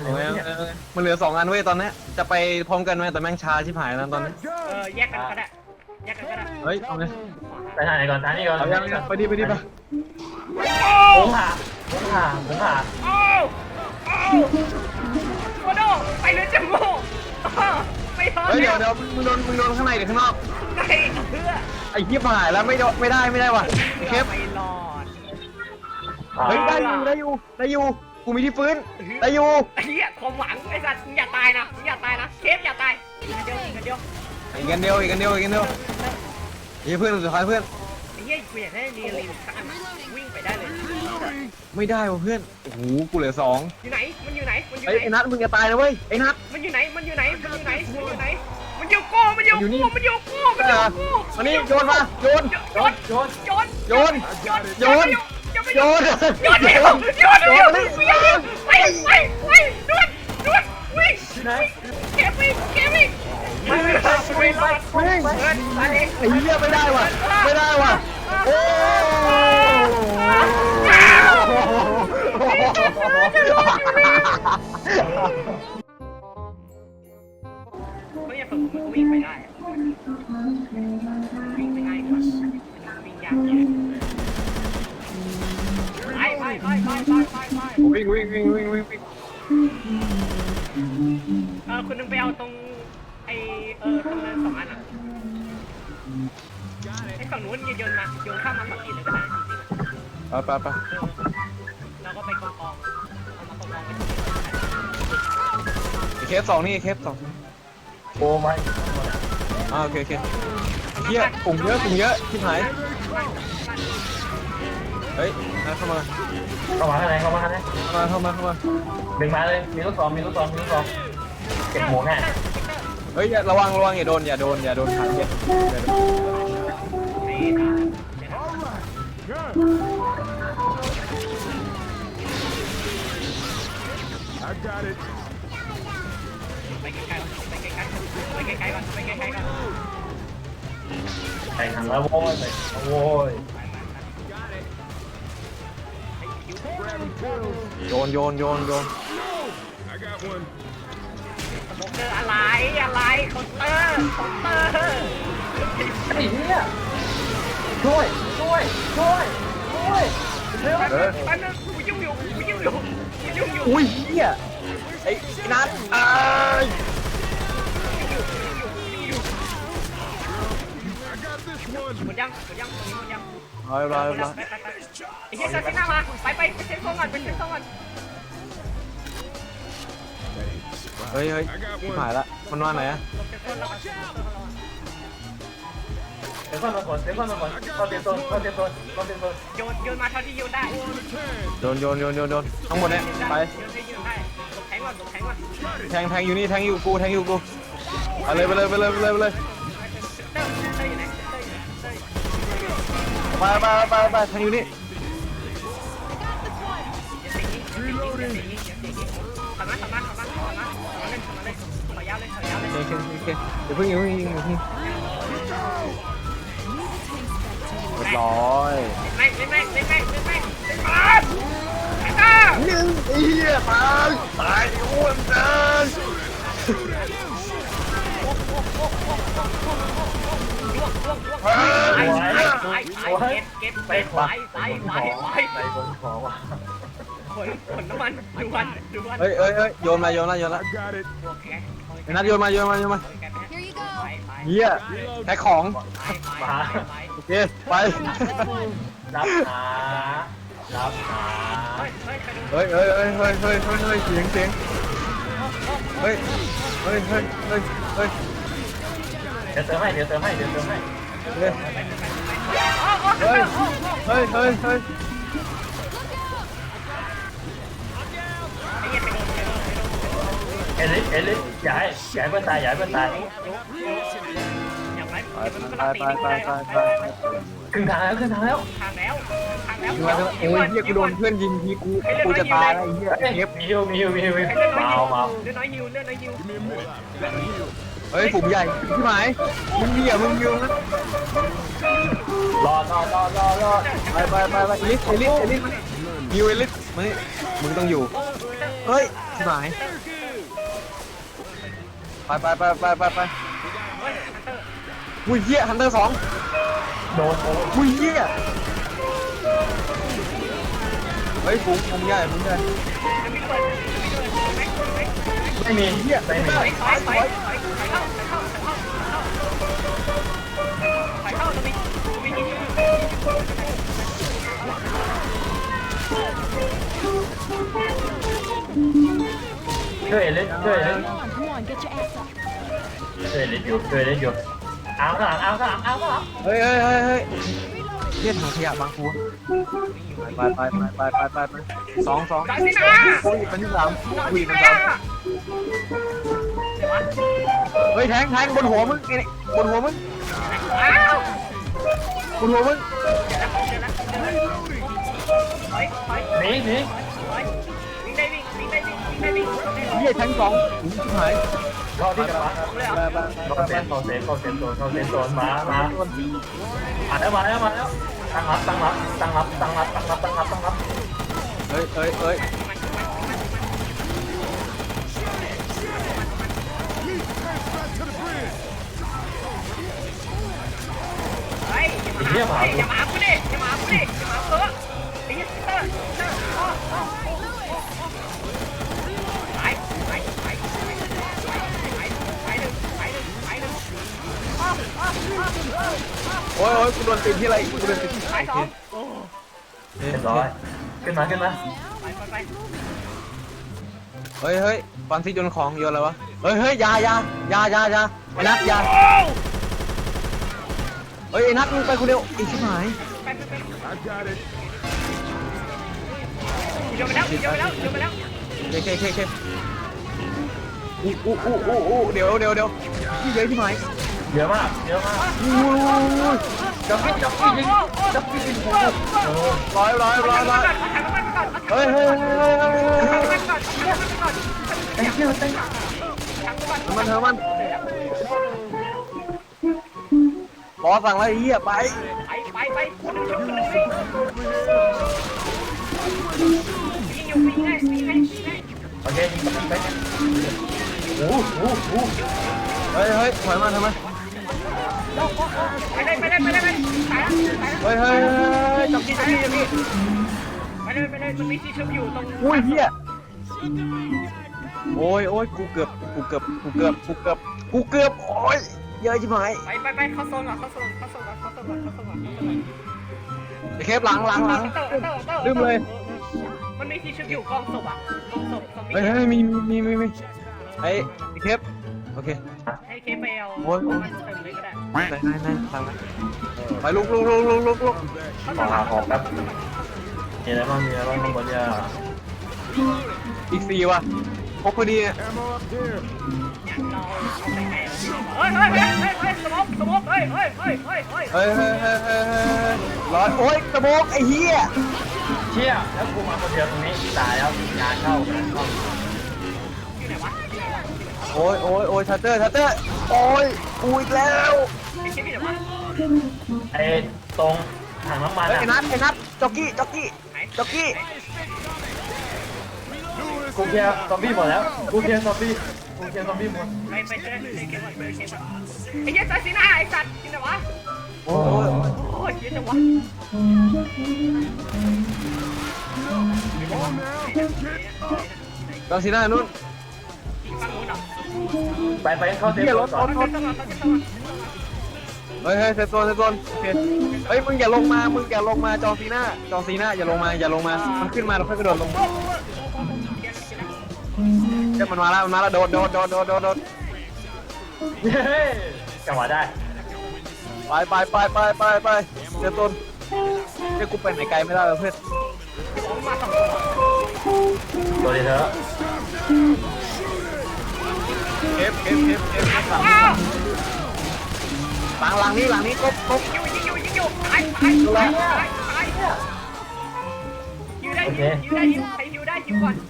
อะไรเอาไงวะเนี่ยเอาไงมันเหลือสองอันเว้ยตอนเนี้ยจะไปพร้อมกันไหมแต่แม่งช้าชิบหายแล้วตอนนี้เออแยกกันก็ได้แยกกันก็ได้เฮ้ยเอาไงไปทางไหนก่อนทางนี้ก่อนเอายังยังไปดิไปดิไปผมหาผมหาผมหาโอ้โอ้โคโดไปเลยจัมโบ้ไม่พอเฮ้ยเดี๋ยวเดี๋ยวมึงโดนมึงโดนข้างในหรือข้างนอกไงเพื่อไอ้เหี้ยหายแล้วไม่โดนไม่ได้ไม่ได้ว่ะเคฟไม่รอดเฮ้ยได้อยู่ได้อยู่ได้อยู่ กูมีที่ฟื้นได้อยู่ไอ้เหี้ยความหวังไอ้สัตว์อย่าตายนะอย่าตายนะเคฟอย่าตายเดียวอีกเดียวอีกกันเดียวอีกกันเดียวอีกกันเดียวเฮ้ยเพื่อนสุดท้ายเพื่อนไอ้เหี้ยกูอยากได้รีลินสักอันวิ่งไปได้เลยไม่ได้ว่ะเพื่อนโอ้โหกูเหลือสองอยู่ไหนมันอยู่ไหนมันอยู่ไอ้ไหนไอ้นัทมึงจะตายนะเว้ยไอ้นัทมันอยู่ไหนมันอยู่ไหนมันอยู่ไหนมันอยู่ไหนมันอยู่โก้มันอยู่อยู่นี่โก้มันอยู่โก้มันอยู่โก้มานี่โยนมาโยนโยนโยนโยนโยน โยนโยนโยนโยนโยนเดียวโยนเดียวโยนเดียวไปไปไปด่วนด่วนวิ่งเก็บวิ่งเก็บวิ่งไม่ไม่ไม่ไม่วิ่ไอ้เหี้ยไม่ได้ว่ะไม่ได้ว่ะโอ้ไม่อยากฝึกมันก็วิ่งไปได้ วิ่งวิ่งวิ่งวิ่งวิ่งวิ่งเออคุณนึงไปเอาตรงไอเออตรงนั้นสองอันอะไอฝั่งนู้นโยนมาโยนข้ามมาฝั่งนี้เลยก็ได้จริงๆไปไปไปแล้วก็ไปกองกองเอามากองกองไปเคสสองนี่เคสสองโอ้ไม่อ่าโอเคโอเคเหี้ยกลุ่มเยอะกลุ่มเยอะชิบหายเฮ้ยนัทเข้ามาเข้ามาข้างในเข้ามาข้างในเข้ามาเข้ามาเข้ามา ดึงมาเลย มีลูกซองมีลูกซองมีลูกซองเก็บหัวง่ายเฮ้ยอย่าระวังระวังอย่าโดนอย่าโดนอย่าโดนถังเย็นอย่าโดนไปไกลๆไปไกลๆไปไกลๆก่อนไปไกลๆก่อนใส่ถังแล้วโว้ยใส่โว้ย โยนโยนโยนโยนสโมเกอร์อะไรอะไรคอนเตอร์คอนเตอร์ไอ้เนี่ยช่วยช่วยช่วยช่วยเร็วแป๊บนึงแป๊บนึงกูยุ่งอยู่กูยุ่งอยู่กูยุ่งอยู่อุ้ยเหี้ยไอ้ไอ้นัทอ้ายหมดยังหมดยังตรงนี้หมดยัง ไปไปไปไปไปไปไอ้เหี้ยซาซิน่ามาไปไปไปเช็คห้องก่อนไปเช็คก่อนเฮ้ยเฮ้ยชิบหายละมันมาไหนอะเดี๋ยวก่อนมาก่อนเดี๋ยวก่อนมาก่อนเข้าเตรียมตัวเข้าเตรียมตัวเข้าเตรียมตัวโยนโยนมาเท่าที่โยนได้โยนโยนโยนโยนโยนทั้งหมดเนี่ยไปโยนให้โยนได้แทงก่อนแทงก่อนแทงแทงอยู่นี่แทงอยู่กูแทงอยู่กูไปเลยไปเลยไปเลยไปเลยไปเลย ไปไปไปไปแทงอยู่นี่อย่าเตะยิงอย่าเตะยิงอย่าเตะยิงทำมาทำมาทำมาทำมาทำมาเล่นทำมาเล่นขอยาวเลยขอยาวเลยโอเคโอเคโอเคเดี๋ยวเพิ่งอย่าเพิ่งยิงอย่าเพิ่งเรียบร้อยแม่งแม่งแม่งแม่งแม่งแม่งมาไอ้ต้าหนึ่งไอ้เหี้ยตายตายไอ้อ้วนเกิน ไอ้ไอ้ไอ้ไอ้เก็บเก็บไปไปขวาไปไปไปขไปวาไปไปบนขวาว่ะขนขนน้ำมันดูวันดูวันเฮ้ยเฮ้ยเฮ้ยโยนมาโยนละโยนละโอเคไอ้นัทโยนมาโยนมาโยนมา Here you go. ไปไปเหี้ยแพ็คของไปไปโอเคไป รับหารับหาเฮ้ยเฮ้ยเฮ้ยเฮ้ยเฮ้ยเฮ้ยเฮ้ยเฮ้ยเสียงเสียงเฮ้ยเฮ้ยเฮ้ยเฮ้ยเฮ้ย เดี๋ยวเติมให้ เดี๋ยวเติมให้ เดี๋ยวเติมให้ เฮ้ย เฮ้ย เฮ้ย เฮ้ย เฮ้ยไอ้เอลิสเอลิสอย่าให้อย่าให้เพื่อนตายอย่าให้เพื่อนตายอย่างไรไปมันไปก็ไปตีไปไม่ไปได้ไปครึ่งทางแล้วครึ่งทางแล้วทางแล้วทางแล้วโอ้ยเฮียกูโดนเพื่อนยิงทีกูกูจะตายแล้วไอ้เฮียเอ้ยมีฮิวมีฮิวมีฮิวเลื่อนน้อยเมาเมาเลื่อนน้อยฮิวเลื่อนน้อยฮิว เฮ้ยฝูงใหญ่ที่หมายมึงเหี้ยมึงยิงนะรอรอรอรอรอไปไปไปไปเอลิสเอลิสเอลิสยิวเอลิสมานี่มึงต้องอยู่เเฮ้ยชิบหายไปไปไปไปไปไปเฮ้ยฮันเตอร์อุ้ยเหี้ยฮันเตอร์สองโดนโอ้อุ้ยเหี้ยเฮ้ยฟุ้งฟุ้งใหญ่ฟุ้งใหญ่จะมีเปิดจะมีเปิดไหมไหมไม่ เข้าเข้าเข้าเข้าถอยเข้าจะมีจะมีที่ช่วยเลิสช่วยเลิส Come on, come on, get your ass up. ช่วยเลิสอยู่ช่วยเลิสอยู่เอาข้างหลังเอาข้างหลังเอาข้างหลังเฮ้ยเฮ้ยเฮ้ยเฮ้ยเหี้ยถังขยะบางฟูไปไปไปไปไปไปไปสองสองคุยเป็นที่สามจอร์อุ้ซิยเป็นนาสามเฮ้ยแทงแทงบนหัวมึงไอ้นี่บนหัวมึงอ้าวบนหัวมึงถอยถอยหนีหนีถอยวิ่งได้วิ่งวิ่งได้วิ่งวิ่งได้วิ่งเหี้ยแทงสองอุ้ยชิบหายเข้าที่กระบะเลยไปอะไปเข้าไปเซไปฟเข้าเซฟเข้าเซฟโซนเข้าเซฟโซนมามามาแล้วมาแล้วมาแล้วตั้งรับตั้งรับตั้งรับตั้งรับตั้งรับตั้งรับตั้งรับเฮ้ยเฮ้ยเฮ้ย ย่ามาอย่ามากูดิอย่ามากูดิอย่ามาเออไอ้เหี้ยเตอร์เตอร์อ้ออ้อไปไปไปไปไปไปหนึ่งไปหนึ่งไปหนึ่งอ้ออ้ออ้อโอ้ยโอ้ยกูโดนติดที่อะไรกูโดนติดที่ไปสองเรียบร้อยขึ้นมาขึ้นมาไปไปไปเฮ้ยเฮ้ยฟันที่โยนของโยนอะไรวะ เฮ้ยเฮ้ยยายายายายาไอ้นัทยา เฮ้ยไอ้นัทมึงไปคนเดียวไอ้ชิบหายไปไปไปโยนไปแล้วโยนไปแล้วโยนไปแล้วเคเคเคเคอู้อู้อู้อู้อู้เดี๋ยวเดี๋ยวเดี๋ยวพี่เยอะชิบหายเยอะมากเยอะมากอู้จับพี่จับพี่ยิงจับพี่ยิงโอ้ร้อยร้อยร้อยร้อยเอาถังน้ำมันไปก่อนเอาถังเฮ้ยเฮ้ยเฮ้ยเฮ้ยเฮ้ยน้ำเฮ้มัยนก่อนเอาถังน้ำมันไปก่อนไอ้เหี้ยเต้นถังน้ำมันมันเถอะมัน บอสั่งอะไรเหี้ยไปไปไปไปคนหนึ่งชนคนหนึ่งสิยิงอยู่ยิงให้ยิงให้ยิงให้โอเคยิงยิงไปโอ้โหโอ้โหเฮ้ยเฮ้ยถอยมาทำไมไปเลยไปเลยไปเลยไปตายแล้วตายแล้วเฮ้ยเฮ้ยเฮ้ยจับกี้จับกี้จับกี้ไปเลยไปเลยมันมีที่ชุบอยู่ตรงอุ้ยเหี้ยโอ้ยโอ้ยกูเกือบกูเกือบกูเกือบกูเกือบกูเกือบโอ้ย เยอะชิบหายไปไปไปเข้าโซนก่อนเข้าโซนเข้าโซนก่อนเข้าโซนก่อนเข้าโซนก่อนไอ้เคฟหลังหลังหลังลืมเลยมันมีที่ชุบอยู่กองศพอะกองศพศพเฮ้ยเฮ้ยมีมีมีมีไอ้ไอ้เคฟโอเค ให้เคไปเอาโอ้ยโอ้ย มันเติมเลยก็ได้ไหนไหนไหนทางไหนไปลุกลุกลุกลุกลุกลุกเข้าขโซอนก่หาอนของแป๊บมีอะไรบ้างมีอะไรบ้างข้างบนเนี่ยอีกสี่ว่ะพกพอดี เนี่ยเฮ้ยเฮ้ยเฮ้ยเฮ้ยเฮ้ยสมองสมองเฮ้ยเฮ้ยเฮ้ยเฮ้ยเฮ้ยเฮ้ยเฮ้ยเฮ้ยเฮ้ยเฮ้ยร้อยโอ้ยตะโบกไอ้เหี้ยเชี่ยแล้วกูมาคนเดียวตรงนี้ตายแล้วงานเข้างานเข้าอยู่ไหนวะโอ้ยโอ้ยโอ้ยทัตเตอร์ทัตเตอร์โอ้ยกูอีกแล้วไอ้คิดอยู่ไหนวะไอ้ตรงถังน้ำมันเฮ้ยไอ้นัทไอ้นัทจ็อกกี้จ็อกกี้จ็อกกี้กูเคลียร์ซอมบี้หมดแล้วกูเคลียร์ซอมบี้ กูเคลียร์ซอมบี้หมดไปไปเจอเจอเกมก่อนเจอเกมก่อนไอ้เหี้ยซาซิน่าไอ้สัตว์อยู่ไหนวะโอ้ยโอ้ยเหี้ยจังวะกองซีน่านู่นฟังนู้นเหรอไปไปเข้าเซฟเหี้ยรถรถรถเข้ามาเข้ามาเฮ้ยเฮ้ยเซฟโซนเซฟโซนโอเคเฮ้ยมึงอย่าลงมา มึงอย่าลงมาจองซีน่าจองซีน่าอย่าลงมาอย่าลงมา มันขึ้นมาแล้วค่อยกระโดดลง ดี๋ยวมันมาแล้วมันมาแล้วโดดโดดโดดโดดโดดโดดเย้จังหวะได้ไปไปไปไปไปไปเซฟโซนเดี๋ยวกูไปไหนไกลไม่ได้แล้วเพื่อนมาสองตัวดีเถอะเก็บเก็บเก็บเก็บหลังว้าวหลังหลังนี้หลังนี้กบกบยิงอยู่ยิงอยู่ยิงอยู่ตายตายตายตายตายยิวได้ยิวยิวได้ยิวใครยิวได้ยิวก่อนยิวได้ยิวก่อน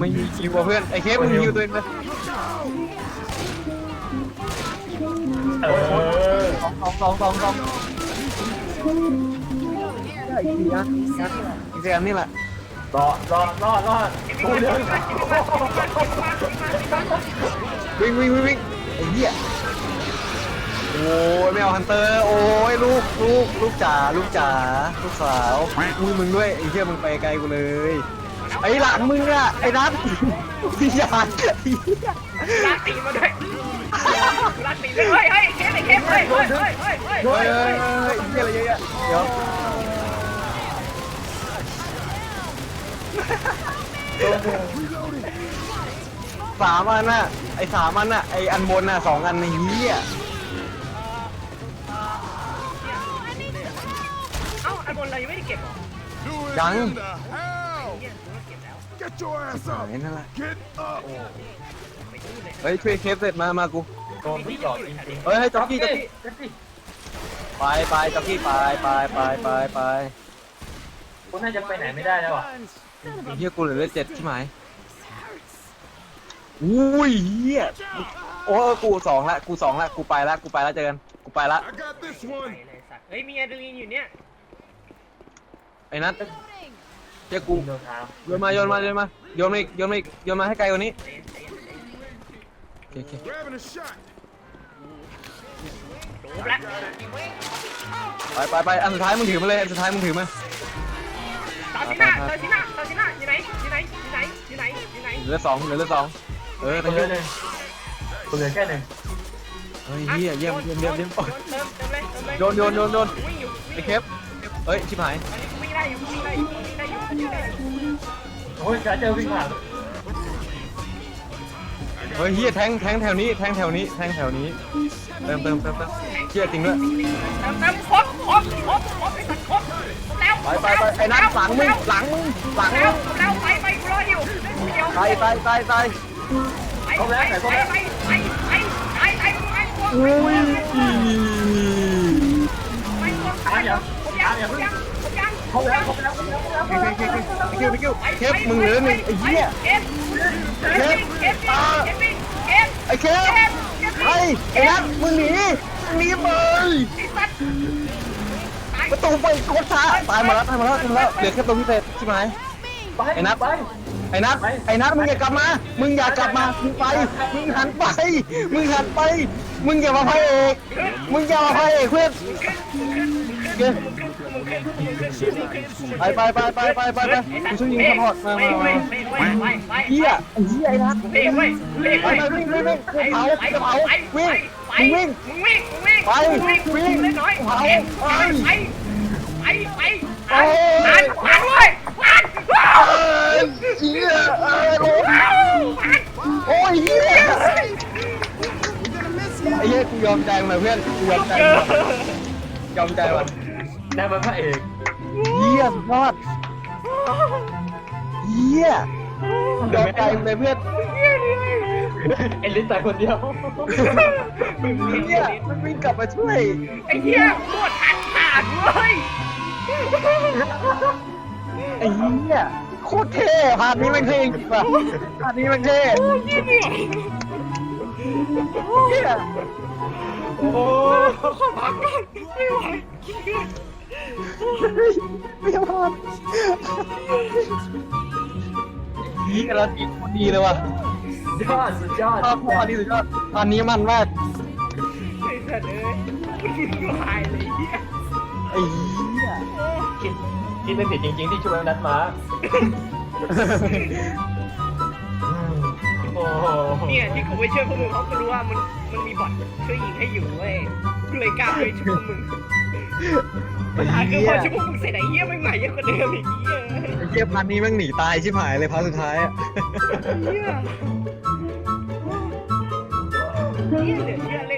ไม่มีคิวว่ะเพื่อนไอ้เคฟมึงคิวตัวเองเลยเออสองสองสองสองสองอีกสี่อันอีกสี่อันนี่แหละรอรอรอรอเก็บกูวิ่งเดิมานเก็บวิ่งมาเก็บวิ่งมาเก็บวิ่งมาเก็บวิ่งมาวิ่งวิ่งวิ่งวิ่งไอ้เหี้ยโอ้ยไม่เอาฮันเตอร์โอ้ยลูกลูกลูกจ๋าลูกจ๋าลูกสาวอุ้ยมึงด้วยไอ้เหี้ยมึงไปไกลกูเลย ไอ้หลังมึงอะไอ้นัทพี่ยานลากตีมาด้วยลากตีด้วยเฮ้ยเฮ้ยเข้มไอ้เข้มเฮ้ยเฮ้ยเฮ้ยเฮ้ยเฮ้เฮ้ยเฮ้ยเฮ้ยเฮ้ยอะไรเยอะแยะเดี๋ยวสามอันน่ะไอ้สามอันน่ะไอ้อันบนน่ะสองอันในเหี้ยเอ้าอันบนเรายังไม่ได้เก็บหรอ Do it หา up! ยนั่นแหละ Get up! ไปดูเลยเฮ้ยช่วยเคฟเสร็จมา มากู โดนพี่ต่อจริงๆเฮ้ยให้จ็อกกี้จ็อกกี้จ็อกกี้ไปไปจ็อกกี้ไปไปไปไปไปกูน่าจะไปไหนไม่ได้แล้วอะไอ้เฮียกูเหลือเลือดเจ็ดใช่ไหมอุ้ยเฮียโอ้กูสองละกูสองละกูไปละกูไปละเจอกันกูไปละ I got this ไป one! เลยสัตว์เฮ้ยมีอะดรีนาลีนอยู่เนี่ยไอ้นัท เจ้ากูเดินทางโยนมาโยนมาโยนมาโยนมาอีกโยนมาอีกโยนมาให้ไกลกว่านี้เตะเตะเตะโอเคโอเค Grabbing a shot! โดบแล้วไปไปไปอันสุดท้ายมึงถือมาเลยอันสุดท้ายมึงถือมาตอนที่หน้าตอนที่หน้าตอนที่หน้าอยู่ไหนอยู่ไหนอยู่ไหนอยู่ไหนอยู่ไหนเหลือสองเหลือสองเออกูไปเหลืเยออะหนึ่งกูเหลือแค่หนึ่งเฮ้ยเฮียเยี่ยมเยี่ยมเยี่ยมเยี่ยมโอ้ยเติมเติมเลยเติมเลยโยนโยนโยนโยน วิ่งอยู่ไอ้เคฟเฮ้ยชิบหายวิ่งได้อยู่วิ่งได้อยู่วิ่งได้อยู่วิ่งได้อยู่ โอ้ยกาเจอวิ่งผ่านเฮ้ยเฮียแทงแทงแถวนี้แทงแถวนี้แทงแถวนี้เติมเติมเติมเติมเฮียจริงด้วยเติมเติมครบครบครบครบไอ้ครบแล้วไปไปไปไอ้นัทหลังมึงหลังมึงหลังแล้วแล้วไปไปรออยู่เดี๋ยวไปไปไปไปครบแล้วไปนครบแล้วไปไปไปไปไปไปโอ้ยไปครบแล้วครบแล้วครบแล้วครบแล้วครบแล้ว คเคเคเคมึงเหลือหนึ่งไอ้เหี้ยเก็บเก็บเก็บเก็บเก็บไอ้เคไอ้ไอ้นัทมึงหนีมึงหนีไปไอ้สัตว์ตายประตูไปโคตรช้าตายหมดแล้วตายหมดแล้วตายหมดแล้วเหลือแค่ตัวพิเศษใช่ไหมไปไอ้นัทไปไอ้นัทไอ้นัทมึงอย่ากลับมา มึงอย่ากลับมามึงไป มึงหันไป มึงหันไป มึงอย่ามาพระเอก มึงอย่ามาพระเอกเพื่อน ไปไปไปไปไปไปไปกูช่วยยิงซัพพอร์ตมามามาไปไปเฮียไอ้เฮียไอ้นัทเฮ้ยเว้ยเฮ้ยไปเว้ยไปวิ่งวิ่งวิ่งกูเผาจะเผาวิ่งไปวิ่งมึงวิ่งมึงวิ่งไปวิ่งวิ่งเล่นน้อยเผาไปไปไปไปไปโอ้ยผ่านผ่านเลยผ่านเอ้ยเฮียเอ้ยโอ้ยผ่านโอ้ยเฮียไอ้เฮียกูยอมใจมึงเลยเพื่อนกูยอมใจมึงยอมใจว่ะ ได้มาพระเอกเฮียสุดยอดเฮียยอมใจมึงเลยเพื่อนเอลิสแต่คนเดียวเฮียมันวิ่งกลับมาช่วยไอ้เหี้ยปวดขาดขาดเว้ยไอ้เฮียโคตรเท่พาร์ทนี้มันเท่จริงป่ะพาร์ทนี้มันเท่เฮียโอ้ไม่ไห เฮียเราดีดีเลยว่ะยอดสุดยอดภาพพอดีสุดยอดตอนนี้มันมากไอ้สัตว์เอ้ยวุ่นวายเลยเหี้ยไอ้เหี้ยคิดคิดไม่ผิดจริงๆที่ช่วยนัดมาโอ้โห เนี่ยที่กูไปช่วยพวกมึงเพราะกูรู้ว่ามันมันมีบอทช่วยยิงให้อยู่เว้ยกูเลยกล้าไปช่วยพวกมึงปัญหาคือพอช่วยพวกมึงเสร็จไอ้เหี้ยไม่งใหม่ยังกว่าเดิมอีกเหี้ยไอ้เหี้ยพันนี้แม่งหนีตายชิบหายเลยพันสุดท้ายอะเหี้ยเหี้ยเดี๋ยวเหี้ยเล่น